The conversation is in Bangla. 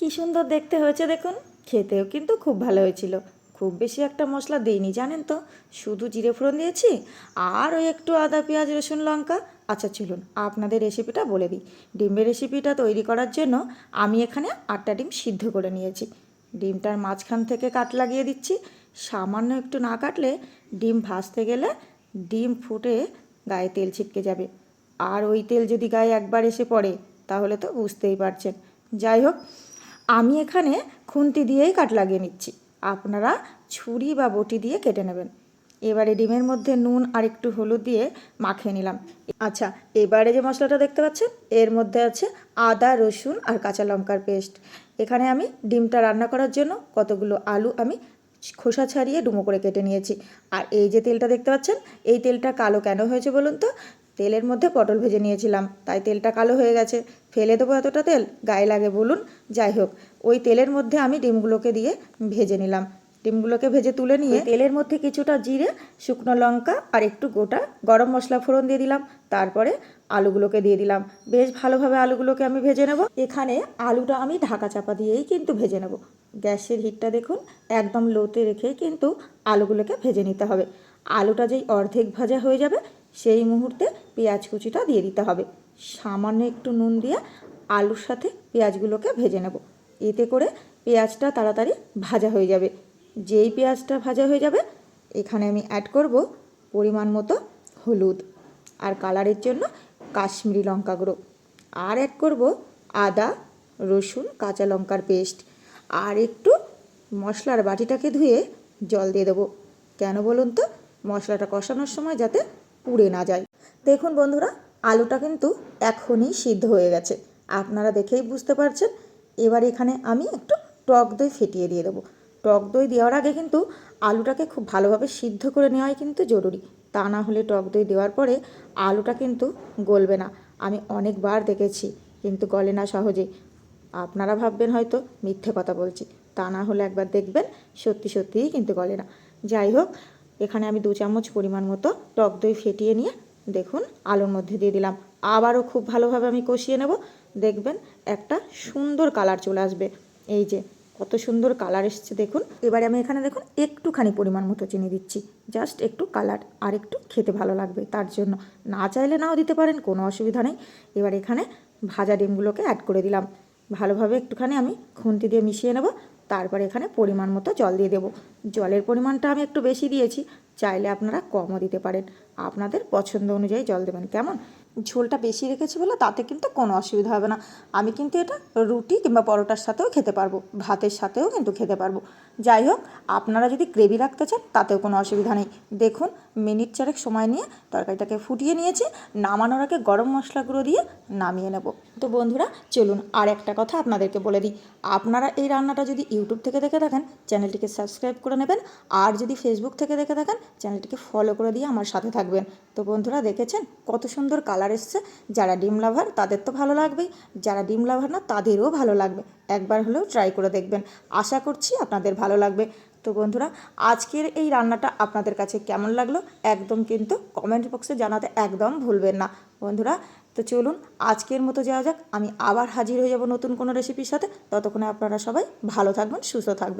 কি সুন্দর দেখতে হয়েছে দেখুন। খেতেও কিন্তু খুব ভালো হয়েছিল। খুব বেশি একটা মশলা দিইনি, জানেন তো? শুধু জিরে ফোড়ন দিয়েছি আর ওই একটু আদা, পেঁয়াজ, রসুন, লঙ্কা। আচ্ছা চলুন, আপনাদের রেসিপিটা বলে দিই। ডিমের রেসিপিটা তৈরি করার জন্য আমি এখানে আটটা ডিম সিদ্ধ করে নিয়েছি। ডিমটার মাঝখান থেকে কাট লাগিয়ে দিচ্ছি। সামান্য একটু না কাটলে ডিম ভাজতে গেলে ডিম ফুটে গায়ে তেল ছিটকে যাবে। আর ওই তেল যদি গায়ে একবার এসে পড়ে, তাহলে তো বুঝতেই পারছেন। যাই হোক আমি এখানে খুন্তি দিয়েই কাট লাগিয়ে নিচ্ছি। আপনারা ছুরি বা বটি দিয়ে কেটে নেবেন। এবারে ডিমের মধ্যে নুন আর একটু হলুদ দিয়ে মাখিয়ে নিলাম। আচ্ছা এবারে যে মশলাটা দেখতে পাচ্ছেন, এর মধ্যে আছে আদা, রসুন আর কাঁচা লঙ্কার পেস্ট। এখানে আমি ডিমটা রান্না করার জন্য কতগুলো আলু আমি খোসা ছাড়িয়ে ডুমো করে কেটে নিয়েছি। আর এই যে তেলটা দেখতে পাচ্ছেন, এই তেলটা কালো কেন হয়েছে বলুন তো? তেলের মধ্যে পটল ভেজে নিয়েছিলাম, তাই তেলটা কালো হয়ে গেছে। ফেলে দেবো এতটা তেল, গায়ে লাগে বলুন। যাই হোক ওই তেলের মধ্যে আমি ডিমগুলোকে দিয়ে ভেজে নিলাম। ডিমগুলোকে ভেজে তুলে নিয়ে তেলের মধ্যে কিছুটা জিরে, শুকনো লঙ্কা আর একটু গোটা গরম মশলা ফোড়ন দিয়ে দিলাম। তারপরে আলুগুলোকে দিয়ে দিলাম। বেশ ভালোভাবে আলুগুলোকে আমি ভেজে নেব। এখানে আলুটা আমি ঢাকা চাপা দিয়েই কিন্তু ভেজে নেব। গ্যাসের হিটটা দেখুন, একদম লোতে রেখেই কিন্তু আলুগুলোকে ভেজে নিতে হবে। আলুটা যেই অর্ধেক ভাজা হয়ে যাবে, সেই মুহূর্তে পেঁয়াজ কুচিটা দিয়ে দিতে হবে। সামান্য একটু নুন দিয়ে আলুর সাথে পেঁয়াজগুলোকে ভেজে নেব। এতে করে পেঁয়াজটা তাড়াতাড়ি ভাজা হয়ে যাবে। যেই পেঁয়াজটা ভাজা হয়ে যাবে, এখানে আমি অ্যাড করব পরিমাণ মতো হলুদ আর কালারের জন্য কাশ্মীরি লঙ্কা গুঁড়ো। আর অ্যাড করব আদা, রসুন, কাঁচা লঙ্কার পেস্ট। আর একটু মশলার বাটিটাকে ধুয়ে জল দিয়ে দেবো। কেন বলুন তো? মশলাটা কষানোর সময় যাতে পুড়ে না যায়। দেখুন বন্ধুরা, আলুটা কিন্তু এখনই সিদ্ধ হয়ে গেছে। আপনারা দেখেই বুঝতে পারছেন এবার এখানে আমি একটু টক দই ফেটিয়ে দিয়ে দেবো। টক দই দেওয়ার আগে কিন্তু আলুটাকে খুব ভালোভাবে সিদ্ধ করে নেওয়াই কিন্তু জরুরি। তা না হলে টক দই দেওয়ার পরে আলুটা কিন্তু গলবে না। আমি অনেকবার দেখেছি, কিন্তু গলে না সহজে আপনারা ভাববেন হয়তো মিথ্যে কথা বলছি। তা না হলে একবার দেখবেন, সত্যি সত্যিই কিন্তু গলে না। যাই হোক, এখানে আমি দু চামচ পরিমাণ মতো টক দই ফেটিয়ে নিয়ে দেখুন আলুর মধ্যে দিয়ে দিলাম। আবারও খুব ভালোভাবে আমি কষিয়ে নেব। দেখবেন একটা সুন্দর কালার চলে আসবে। এই যে কত সুন্দর কালার এসছে দেখুন। এবারে আমি এখানে দেখুন একটুখানি পরিমাণ মতো চিনি দিচ্ছি। জাস্ট একটু কালার আর একটু খেতে ভালো লাগবে তার জন্য। না চাইলে নাও দিতে পারেন, কোনো অসুবিধা নেই। এবার এখানে ভাজা ডিমগুলোকে অ্যাড করে দিলাম। ভালোভাবে একটুখানি আমি খুন্তি দিয়ে মিশিয়ে নেব। তারপর এখানে পরিমাণ মতো জল দিয়ে দেবো। জলের পরিমাণটা আমি একটু বেশি দিয়েছি, চাইলে আপনারা কমও দিতে পারেন। আপনাদের পছন্দ অনুযায়ী জল দেবেন। কেমন? ঝোলটা বেশি রেখেছি বলে তাতে কিন্তু কোনো অসুবিধা হবে না। আমি কিন্তু এটা রুটি কিংবা পরোটার সাথেও খেতে পারব, ভাতের সাথেও কিন্তু খেতে পারব। যাই হোক, আপনারা যদি গ্রেভি রাখতে চান, তাতেও কোনো অসুবিধা নেই। দেখুন, মিনিট চারেক সময় নিয়ে তরকারিটাকে ফুটিয়ে নিয়েছি, নামানোর আগে গরম মশলা গুঁড়ো দিয়ে নামিয়ে নেব। তো বন্ধুরা, চলুন আর একটা কথা আপনাদেরকে বলে দিই। আপনারা এই রান্নাটা যদি ইউটিউব থেকে দেখে থাকেন, চ্যানেলটিকে সাবস্ক্রাইব করে নেবেন, আর যদি ফেসবুক থেকে দেখে থাকেন, চ্যানেলটিকে ফলো করে দিয়ে আমার সাথে থাকবেন। তো বন্ধুরা, দেখেছেন কত সুন্দর কালার এসছে। যারা ডিম লাভার তাদের তো ভালো লাগবেই। যারা ডিম লাভার না, তাদেরও ভালো লাগবে। একবার হলেও ট্রাই করে দেখবেন। আশা করছি আপনাদের ভালো লাগবে। তো বন্ধুরা, আজকের এই রান্নাটা আপনাদের কাছে কেমন লাগল একদম কিন্তু কমেন্ট বক্সে জানাতে একদম ভুলবেন না। বন্ধুরা, তো চলুন আজকের মতো যাওয়া যাক। আমি আবার হাজির হয়ে যাব নতুন কোনো রেসিপির সাথে। ততক্ষণে আপনারা সবাই ভালো থাকবেন, সুস্থ থাকবেন।